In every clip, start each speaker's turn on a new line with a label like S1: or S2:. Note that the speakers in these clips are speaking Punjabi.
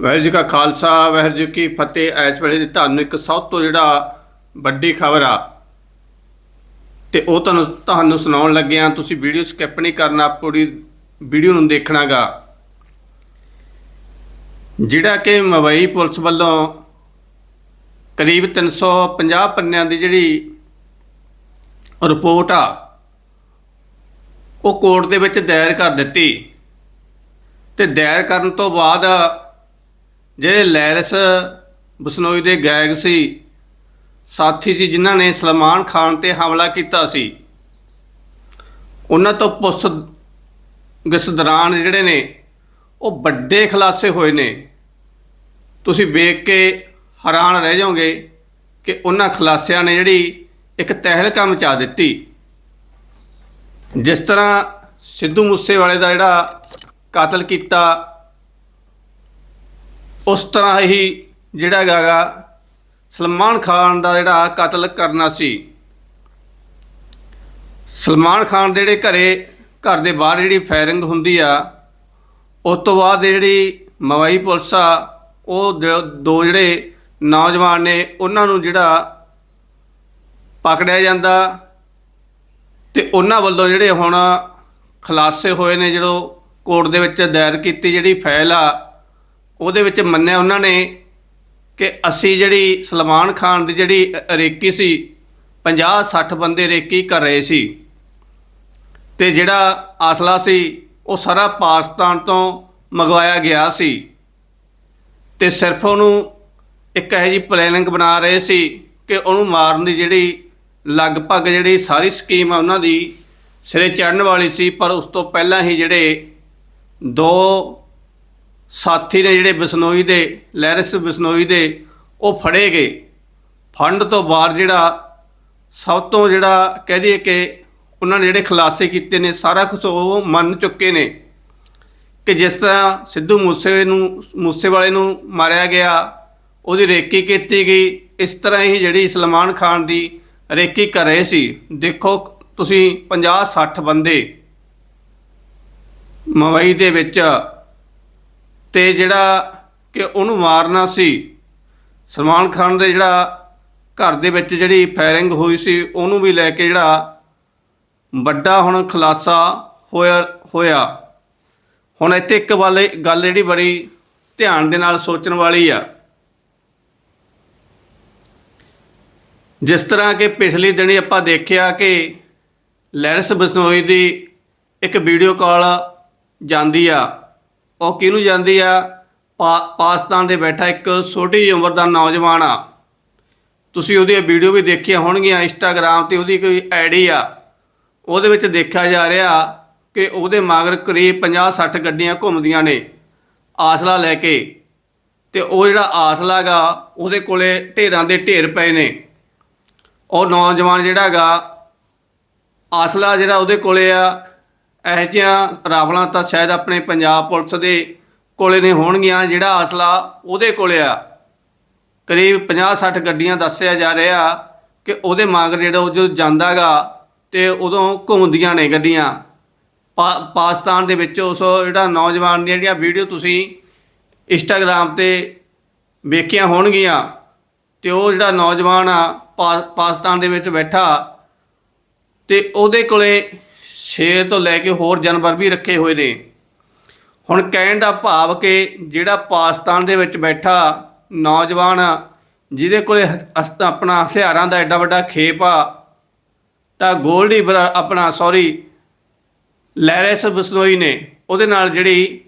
S1: ਵਾਹਿਗੁਰੂ ਜੀ ਕਾ ਖਾਲਸਾ, ਵਾਹਿਗੁਰੂ ਜੀ ਕੀ ਫਤਿਹ। ਇਸ ਵੇਲੇ ਦੀ ਤੁਹਾਨੂੰ ਇੱਕ ਸਭ ਤੋਂ ਜਿਹੜਾ ਵੱਡੀ ਖਬਰ ਆ, ਤੇ ਉਹ ਤੁਹਾਨੂੰ ਤੁਹਾਨੂੰ ਸੁਣਾਉਣ ਲੱਗੇ ਆ ਤੁਸੀਂ ਵੀਡੀਓ ਸਕਿਪ ਨਹੀਂ ਕਰਨਾ, ਪੂਰੀ ਵੀਡੀਓ ਨੂੰ ਦੇਖਣਾਗਾ ਜਿਹੜਾ ਕਿ ਮਵਈ ਪੁਲਿਸ ਵੱਲੋਂ ਕਰੀਬ 350 ਪੰਨਿਆਂ ਦੀ ਜਿਹੜੀ ਰਿਪੋਰਟ ਆ, ਉਹ ਕੋਰਟ ਦੇ ਵਿੱਚ ਦਾਇਰ ਕਰ ਦਿੱਤੀ। ਤੇ ਦਾਇਰ ਕਰਨ ਤੋਂ ਬਾਅਦ ਜਿਹੜੇ ਲੈਰਸ ਬਸਨੋਈ ਦੇ ਗਾਇਕ ਸੀ, ਸਾਥੀ ਸੀ ਜਿਨ੍ਹਾਂ ਨੇ ਸਲਮਾਨ ਖਾਨ ਤੇ ਹਮਲਾ ਕੀਤਾ ਸੀ, ਉਹਨਾਂ ਤੋਂ ਪੁੱਛ ਗਿਸ ਦੌਰਾਨ ਜਿਹੜੇ ਨੇ, ਉਹ ਵੱਡੇ ਖੁਲਾਸੇ ਹੋਏ ਨੇ। ਤੁਸੀਂ ਵੇਖ ਕੇ ਹੈਰਾਨ ਰਹਿ ਜਾਓਗੇ ਕਿ ਉਹਨਾਂ ਖੁਲਾਸਿਆਂ ਨੇ ਜਿਹੜੀ ਇੱਕ ਤਹਿਲਕਾ ਮਚਾ ਦਿੱਤੀ। ਜਿਸ ਤਰ੍ਹਾਂ ਸਿੱਧੂ ਮੂਸੇਵਾਲੇ ਦਾ ਜਿਹੜਾ ਕਤਲ ਕੀਤਾ ਉਸ ਤਰ੍ਹਾਂ ਹੀ ਜਿਹੜਾ ਹੈਗਾ ਸਲਮਾਨ ਖਾਨ ਦਾ ਜਿਹੜਾ ਕਤਲ ਕਰਨਾ ਸੀ। ਸਲਮਾਨ ਖਾਨ ਦੇ ਜਿਹੜੇ ਘਰੇ, ਘਰ ਦੇ ਬਾਹਰ ਜਿਹੜੀ ਫਾਇਰਿੰਗ ਹੁੰਦੀ ਆ, ਉਸ ਤੋਂ ਬਾਅਦ ਜਿਹੜੀ ਮਵਾਈ ਪੁਲਿਸ ਆ, ਉਹ ਦ- ਦੋ ਜਿਹੜੇ ਨੌਜਵਾਨ ਨੇ, ਉਹਨਾਂ ਨੂੰ ਜਿਹੜਾ ਪਕੜਿਆ ਜਾਂਦਾ ਤੇ ਉਹਨਾਂ ਵੱਲੋਂ ਜਿਹੜੇ ਹੁਣ ਖੁਲਾਸੇ ਹੋਏ ਨੇ, ਜਦੋਂ ਕੋਰਟ ਦੇ ਵਿੱਚ ਦਾਇਰ ਕੀਤੀ ਜਿਹੜੀ ਫਾਈਲ ਆ ਉਹਦੇ ਵਿੱਚ ਮੰਨਿਆ ਉਹਨਾਂ ਨੇ ਕਿ ਅਸੀਂ ਜਿਹੜੀ ਸਲਮਾਨ ਖਾਨ ਦੀ ਜਿਹੜੀ ਰੇਕੀ ਸੀ 50 60 ਬੰਦੇ ਰੇਕੀ ਕਰ ਰਹੇ ਸੀ। ਤੇ ਜਿਹੜਾ ਆਸਲਾ ਸੀ, ਉਹ ਸਾਰਾ ਪਾਕਿਸਤਾਨ ਤੋਂ ਮੰਗਵਾਇਆ ਗਿਆ ਸੀ। ਤੇ ਸਿਰਫ ਉਹਨੂੰ ਇੱਕ ਇਹੋ ਜਿਹੀ ਪਲੈਨਿੰਗ ਬਣਾ ਰਹੇ ਸੀ ਕਿ ਉਹਨੂੰ ਮਾਰਨ ਦੀ ਜਿਹੜੀ ਲਗਭਗ ਜਿਹੜੀ ਸਾਰੀ ਸਕੀਮ ਆ ਉਹਨਾਂ ਦੀ ਸਿਰੇ ਚੜਨ ਵਾਲੀ ਸੀ, ਪਰ ਉਸ ਤੋਂ ਪਹਿਲਾਂ ਹੀ ਜਿਹੜੇ ਦੋ ਸਾਥੀ ਨੇ ਜਿਹੜੇ ਬਿਸਨੋਈ ਦੇ, ਲੈਰਿਸ ਬਿਸਨੋਈ ਦੇ, ਉਹ ਫੜੇ ਗਏ। ਫੰਡ ਤੋਂ ਬਾਅਦ ਜਿਹੜਾ ਸਭ ਤੋਂ ਜਿਹੜਾ ਕਹਿ ਦਈਏ ਕਿ ਉਹਨਾਂ ਨੇ ਜਿਹੜੇ ਖੁਲਾਸੇ ਕੀਤੇ ਨੇ, ਸਾਰਾ ਕੁਝ ਉਹ ਮੰਨ ਚੁੱਕੇ ਨੇ ਕਿ ਜਿਸ ਤਰ੍ਹਾਂ ਸਿੱਧੂ ਮੂਸੇ ਨੂੰ, ਮੂਸੇ ਵਾਲੇ ਨੂੰ ਮਾਰਿਆ ਗਿਆ, ਉਹਦੀ ਰੇਕੀ ਕੀਤੀ ਗਈ, ਇਸ ਤਰ੍ਹਾਂ ਹੀ ਜਿਹੜੀ ਸਲਮਾਨ ਖਾਨ ਦੀ ਰੇਕੀ ਕਰ ਰਹੇ ਸੀ। ਦੇਖੋ, ਤੁਸੀਂ 50 60 ਬੰਦੇ ਮਵਈ ਦੇ ਵਿੱਚ ਤੇ ਜਿਹੜਾ ਕਿ ਉਹਨੂੰ ਮਾਰਨਾ ਸੀ, ਸਲਮਾਨ ਖਾਨ ਦੇ ਜਿਹੜਾ ਘਰ ਦੇ ਵਿੱਚ ਜਿਹੜੀ ਫਾਇਰਿੰਗ ਹੋਈ ਸੀ, ਉਹਨੂੰ ਵੀ ਲੈ ਕੇ ਜਿਹੜਾ ਵੱਡਾ ਹੁਣ ਖੁਲਾਸਾ ਹੋਇਆ ਹੋਇਆ। ਹੁਣ ਇੱਥੇ ਇੱਕ ਵਾਲੇ ਗੱਲ ਜਿਹੜੀ ਬੜੀ ਧਿਆਨ ਦੇ ਨਾਲ ਸੋਚਣ ਵਾਲੀ ਆ। ਜਿਸ ਤਰ੍ਹਾਂ ਕਿ ਪਿਛਲੇ ਦਿਨੀ ਆਪਾਂ ਦੇਖਿਆ ਕਿ ਲੈਰਸ ਬਸਨੋਈ ਦੀ ਇੱਕ ਵੀਡੀਓ ਕਾਲ ਜਾਂਦੀ ਆ। ਉਹ ਕਿਹਨੂੰ ਜਾਂਦੀ ਆ? ਪਾ- ਪਾਕਿਸਤਾਨ ਦੇ ਬੈਠਾ ਇੱਕ ਛੋਟੀ ਜਿਹੀ ਉਮਰ ਦਾ ਨੌਜਵਾਨ ਆ। ਤੁਸੀਂ ਉਹਦੀਆਂ ਵੀਡੀਓ ਵੀ ਦੇਖੀਆਂ ਹੋਣਗੀਆਂ ਇੰਸਟਾਗ੍ਰam ਤੇ, ਉਹਦੀ ਕੋਈ ਆਈਡੀ ਆ। ਉਹਦੇ ਵਿੱਚ ਦੇਖਿਆ ਜਾ ਰਿਹਾ ਕਿ ਉਹਦੇ ਮਗਰ ਕਰੀਬ 50-60 ਗੱਡੀਆਂ ਘੁੰਮਦੀਆਂ ਨੇ ਆਸਲਾ ਲੈ ਕੇ। ਤੇ ਉਹ ਜਿਹੜਾ ਆਸਲਾ ਗਾ ਉਹਦੇ ਕੋਲੇ ਢੇਰਾਂ ਦੇ ਢੇਰ ਪਏ ਨੇ। ਉਹ ਨੌਜਵਾਨ ਜਿਹੜਾ ਗਾ ਆਸਲਾ ਜਿਹੜਾ ਉਹਦੇ ਕੋਲੇ ਆ ਇਹੋ ਜਿਹੀਆਂ ਰਾਵਲਾਂ ਤਾਂ ਸ਼ਾਇਦ ਆਪਣੇ ਪੰਜਾਬ ਪੁਲਿਸ ਦੇ ਕੋਲੇ ਨੇ ਹੋਣਗੀਆਂ, ਜਿਹੜਾ ਅਸਲਾ ਉਹਦੇ ਕੋਲੇ ਆ। ਕਰੀਬ 50-60 ਗੱਡੀਆਂ ਦੱਸਿਆ ਜਾ ਰਿਹਾ ਕਿ ਉਹਦੇ ਮਗਰ ਜਿਹੜਾ ਉਹ ਜਦੋਂ ਜਾਂਦਾਗਾ ਤੇ ਉਦੋਂ ਘੁੰਮਦੀਆਂ ਨੇ ਗੱਡੀਆਂ। ਪਾ- ਪਾਕਿਸਤਾਨ ਦੇ ਵਿੱਚ ਉਸ ਜਿਹੜਾ ਨੌਜਵਾਨ ਦੀਆਂ ਜਿਹੜੀਆਂ ਵੀਡੀਓ ਤੁਸੀਂ ਇੰਸਟਾਗ੍ਰam ਤੇ ਵੇਖੀਆਂ ਹੋਣਗੀਆਂ ਤੇ ਉਹ ਜਿਹੜਾ ਨੌਜਵਾਨ ਆ, ਪਾ- ਪਾਕਿਸਤਾਨ ਦੇ ਵਿੱਚ ਬੈਠਾ ਤੇ ਉਹਦੇ ਕੋਲੇ ਸ਼ੇਰ ਤੋਂ ਲੈ ਕੇ ਹੋਰ ਜਾਨਵਰ ਵੀ ਰੱਖੇ ਹੋਏ ਨੇ। ਹੁਣ ਕਹਿਣ ਦਾ ਭਾਵ ਕਿ ਜਿਹੜਾ ਪਾਕਿਸਤਾਨ ਦੇ ਵਿੱਚ ਬੈਠਾ ਨੌਜਵਾਨ, ਜਿਹਦੇ ਕੋਲੇ ਹ- ਆਪਣਾ ਹਥਿਆਰਾਂ ਦਾ ਐਡਾ ਵੱਡਾ ਖੇਪ ਆ, ਤਾਂ ਗੋਲਡੀ ਬਰਾ- ਆਪਣਾ, ਸੌਰੀ, ਲੈਰੈਸ ਬਸਨੋਈ ਨੇ ਉਹਦੇ ਨਾਲ ਜਿਹੜੀ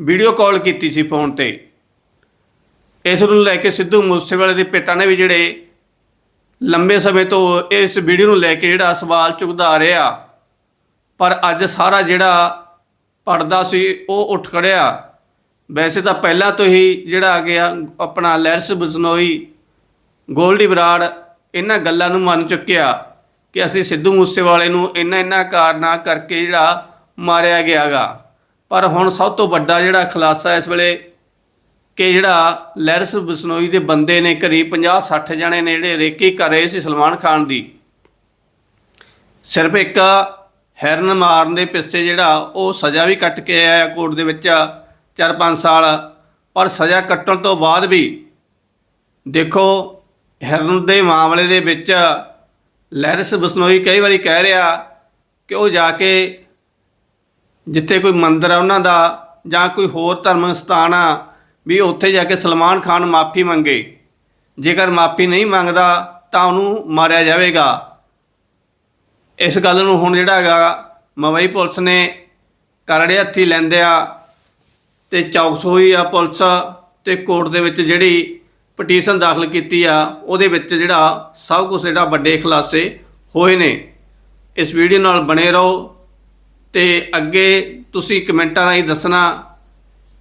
S1: ਵੀਡੀਓ ਕਾਲ ਕੀਤੀ ਸੀ ਫੋਨ ਤੇ। ਇਸ ਨੂੰ ਲੈ ਕੇ ਸਿੱਧੂ ਮੂਸੇਵਾਲੇ ਦੇ ਪਿਤਾ ਨੇ ਵੀ ਜਿਹੜੇ ਲੰਬੇ ਸਮੇਂ ਤੋਂ ਇਸ ਵੀਡੀਓ ਨੂੰ ਲੈ ਕੇ ਜਿਹੜਾ ਸਵਾਲ ਚੁੱਕਦਾ ਆ ਰਿਹਾ ਪਰ ਅੱਜ ਸਾਰਾ ਜਿਹੜਾ ਪੜਦਾ ਸੀ, ਉਹ ਉੱਠ ਖੜਿਆ। ਵੈਸੇ ਤਾਂ ਪਹਿਲਾਂ ਤੋਂ ਹੀ ਜਿਹੜਾ ਆ ਗਿਆ, ਆਪਣਾ ਲੈਰਸ ਬਜ਼ਨੋਈ, ਗੋਲਡੀ ਬਰਾੜ, ਇਹਨਾਂ ਗੱਲਾਂ ਨੂੰ ਮੰਨ ਚੁੱਕਿਆ ਕਿ ਅਸੀਂ ਸਿੱਧੂ ਮੂਸੇਵਾਲੇ ਨੂੰ ਇਹਨਾਂ ਇਹਨਾਂ ਕਾਰਨਾਂ ਕਰਕੇ ਜਿਹੜਾ ਮਾਰਿਆ ਗਿਆਗਾ। ਪਰ ਹੁਣ ਸਭ ਤੋਂ ਵੱਡਾ ਜਿਹੜਾ ਖੁਲਾਸਾ ਇਸ ਵੇਲੇ ਕਿ ਜਿਹੜਾ ਲੈਰਸ ਬਸਨੋਈ ਦੇ ਬੰਦੇ ਨੇ ਕਰੀਬ 50 60 ਜਣੇ ਨੇ ਜਿਹੜੇ ਰੇਕੀ ਕਰ ਰਹੇ ਸੀ ਸਲਮਾਨ ਖਾਨ ਦੀ। ਸਿਰਫ ਇੱਕ ਹੈਰਨ ਮਾਰਨ ਦੇ ਪਿੱਛੇ ਜਿਹੜਾ ਉਹ ਸਜ਼ਾ ਵੀ ਕੱਟ ਕੇ ਆਇਆ ਕੋਰਟ ਦੇ ਵਿੱਚ 4-5 ਸਾਲ। ਪਰ ਸਜ਼ਾ ਕੱਟਣ ਤੋਂ ਬਾਅਦ ਵੀ ਦੇਖੋ, ਹਿਰਨ ਦੇ ਮਾਮਲੇ ਦੇ ਵਿੱਚ ਲੈਰਿਸ ਬਸਨੋਈ ਕਈ ਵਾਰੀ ਕਹਿ ਰਿਹਾ ਕਿ ਉਹ ਜਾ ਕੇ ਜਿੱਥੇ ਕੋਈ ਮੰਦਰ ਆ ਉਹਨਾਂ ਦਾ ਜਾਂ ਕੋਈ ਹੋਰ ਧਰਮਿਕ ਸਥਾਨ ਆ, ਵੀ ਉੱਥੇ ਜਾ ਕੇ ਸਲਮਾਨ ਖਾਨ ਮਾਫੀ ਮੰਗੇ। ਜੇਕਰ ਮਾਫੀ ਨਹੀਂ ਮੰਗਦਾ ਤਾਂ ਉਹਨੂੰ ਮਾਰਿਆ ਜਾਵੇਗਾ। ਇਸ ਗੱਲ ਨੂੰ ਹੁਣ ਜਿਹੜਾ ਹੈਗਾ ਮਵਈ ਪੁਲਿਸ ਨੇ ਕਰੜੇ ਹੱਥੀ ਲੈਂਦੇ ਆ ਤੇ ਚੌਕਸ ਹੋਈ ਆ ਪੁਲਿਸ ਤੇ ਕੋਰਟ ਦੇ ਵਿੱਚ ਜਿਹੜੀ ਪਟੀਸ਼ਨ ਦਾਖਲ ਕੀਤੀ ਆ, ਉਹਦੇ ਵਿੱਚ ਜਿਹੜਾ ਸਭ ਕੁਝ ਜਿਹੜਾ ਵੱਡੇ ਖੁਲਾਸੇ ਹੋਏ ਨੇ। ਇਸ ਵੀਡੀਓ ਨਾਲ ਬਣੇ ਰਹੋ ਤੇ ਅੱਗੇ ਤੁਸੀਂ ਕਮੈਂਟਾਂ ਰਾਹੀਂ ਦੱਸਣਾ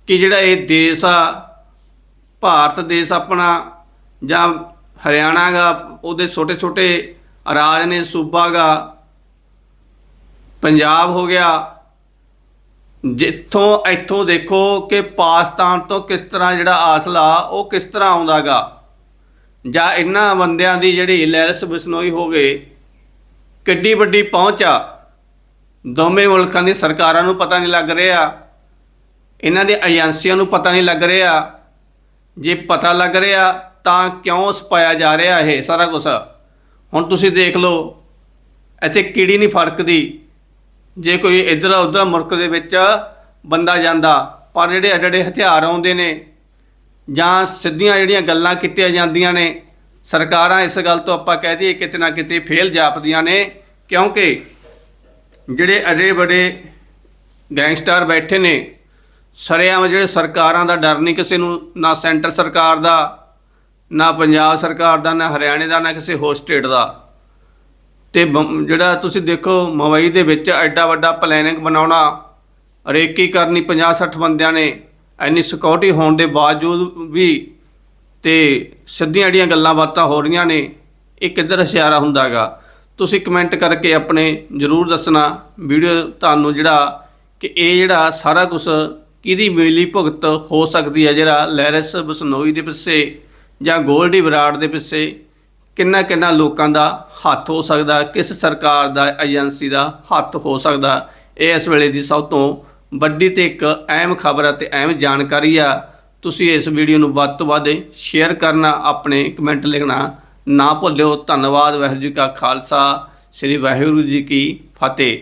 S1: ਕਿ ਜਿਹੜਾ ਇਹ ਦੇਸ਼ ਆ, ਭਾਰਤ ਦੇਸ਼ ਆਪਣਾ ਜਾਂ ਹਰਿਆਣਾ ਗਾ, ਉਹਦੇ ਛੋਟੇ ਛੋਟੇ ਰਾਜ ਨੇ, ਸੂਬਾ ਗਾ ਪੰਜਾਬ ਹੋ ਗਿਆ। ਜਿੱਥੋਂ ਇੱਥੋਂ ਦੇਖੋ ਕਿ ਪਾਕਿਸਤਾਨ ਤੋਂ ਕਿਸ ਤਰ੍ਹਾਂ ਜਿਹੜਾ ਆਸਲਾ, ਉਹ ਕਿਸ ਤਰ੍ਹਾਂ ਆਉਂਦਾਗਾ। ਜਾਂ ਇਹਨਾਂ ਬੰਦਿਆਂ ਦੀ ਜਿਹੜੀ ਲੈਰਸ ਬਿਸਨੋਈ ਹੋ ਗਏ ਕਿੱਡੀ ਵੱਡੀ ਪਹੁੰਚ ਆ। ਦੋਵੇਂ ਮੁਲਕਾਂ ਦੀ ਸਰਕਾਰਾਂ ਨੂੰ ਪਤਾ ਨਹੀਂ ਲੱਗ ਰਿਹਾ। ਇਹਨਾਂ ਦੀ ਏਜੰਸੀਆਂ ਨੂੰ ਪਤਾ ਨਹੀਂ ਲੱਗ ਰਿਹਾ। ਜੇ ਪਤਾ ਲੱਗ ਰਿਹਾ, ਤਾਂ ਕਿਉਂ ਸਪਾਇਆ ਜਾ ਰਿਹਾ ਇਹ ਸਾਰਾ ਕੁਝ ਹੁਣ ਤੁਸੀਂ ਦੇਖ ਲਓ, ਇੱਥੇ ਕੀੜੀ ਨਹੀਂ ਫਰਕਦੀ। ਜੇ ਕੋਈ ਇੱਧਰ ਉੱਧਰ ਮੁਲਕ ਦੇ ਵਿੱਚ ਬੰਦਾ ਜਾਂਦਾ, ਪਰ ਜਿਹੜੇ ਐਡੇ ਐਡੇ ਹਥਿਆਰ ਆਉਂਦੇ ਨੇ, ਜਾਂ ਸਿੱਧੀਆਂ ਜਿਹੜੀਆਂ ਗੱਲਾਂ ਕੀਤੀਆਂ ਜਾਂਦੀਆਂ ਨੇ, ਸਰਕਾਰਾਂ ਇਸ ਗੱਲ ਤੋਂ ਆਪਾਂ ਕਹਿ ਦਈਏ ਕਿਤੇ ਨਾ ਕਿਤੇ ਫੇਲ ਜਾਪਦੀਆਂ ਨੇ, ਕਿਉਂਕਿ ਜਿਹੜੇ ਐਡੇ ਬੜੇ ਗੈਂਗਸਟਰ ਬੈਠੇ ਨੇ, ਸਰੇਆਮ ਜਿਹੜੇ ਸਰਕਾਰਾਂ ਦਾ ਡਰ ਨਹੀਂ ਕਿਸੇ ਨੂੰ, ਨਾ ਸੈਂਟਰ ਸਰਕਾਰ ਦਾ, ਨਾ ਪੰਜਾਬ ਸਰਕਾਰ ਦਾ, ਨਾ ਹਰਿਆਣੇ ਦਾ, ਨਾ ਕਿਸੇ ਹੋਰ ਸਟੇਟ ਦਾ। ਤੇ ਬ- ਜਿਹੜਾ ਤੁਸੀਂ ਦੇਖੋ ਮਵਈ ਦੇ ਵਿੱਚ ਐਡਾ ਵੱਡਾ ਪਲੈਨਿੰਗ ਬਣਾਉਣਾ, ਰੇਕੀ ਕਰਨੀ 50 60 ਬੰਦਿਆਂ ਨੇ, ਇੰਨੀ ਸਿਕਿਉਰਿਟੀ ਹੋਣ ਦੇ ਬਾਵਜੂਦ ਵੀ ਤੇ ਸਿੱਧੀਆਂ ਜਿਹੜੀਆਂ ਗੱਲਾਂ ਬਾਤਾਂ ਹੋ ਰਹੀਆਂ ਨੇ, ਇਹ ਕਿੱਧਰ ਇਸ਼ਾਰਾ ਹੁੰਦਾਗਾ ਤੁਸੀਂ ਕਮੈਂਟ ਕਰਕੇ ਆਪਣੇ ਜਰੂਰ ਦੱਸਣਾ ਵੀਡੀਓ ਤੁਹਾਨੂੰ ਜਿਹੜਾ ਕਿ ਇਹ ਜਿਹੜਾ ਸਾਰਾ ਕੁਝ ਕਿਹਦੀ ਮਿਲੀ ਭੁਗਤ ਹੋ ਸਕਦੀ ਹੈ, ਜਿਹੜਾ ਲੈਰਸ ਬਸਨੋਈ ਦੇ ਪਿੱਛੇ ਜਾਂ ਗੋਲਡੀ ਬਰਾੜ ਦੇ ਪਿੱਛੇ ਕਿੰਨਾ ਕਿੰਨਾ ਲੋਕਾਂ ਦਾ ਹੱਥ ਹੋ ਸਕਦਾ, ਕਿਸ ਸਰਕਾਰ ਦਾ, ਏਜੰਸੀ ਦਾ ਹੱਥ ਹੋ ਸਕਦਾ, ਇਹ ਇਸ ਵੇਲੇ ਦੀ ਸਭ ਤੋਂ ਵੱਡੀ ਤੇ ਇੱਕ ਅਹਿਮ ਖਬਰ ਅਤੇ ਅਹਿਮ ਜਾਣਕਾਰੀ ਆ। ਤੁਸੀਂ ਇਸ ਵੀਡੀਓ ਨੂੰ ਵੱਧ ਤੋਂ ਵੱਧ ਸ਼ੇਅਰ ਕਰਨਾ, ਆਪਣੇ ਕਮੈਂਟ ਲਿਖਣਾ ਨਾ ਭੁੱਲਿਓ। ਧੰਨਵਾਦ, ਵਾਹਿਗੁਰੂ ਜੀ ਕਾ ਖਾਲਸਾ, ਸ੍ਰੀ ਵਾਹਿਗੁਰੂ ਜੀ ਕੀ ਫਤਿਹ।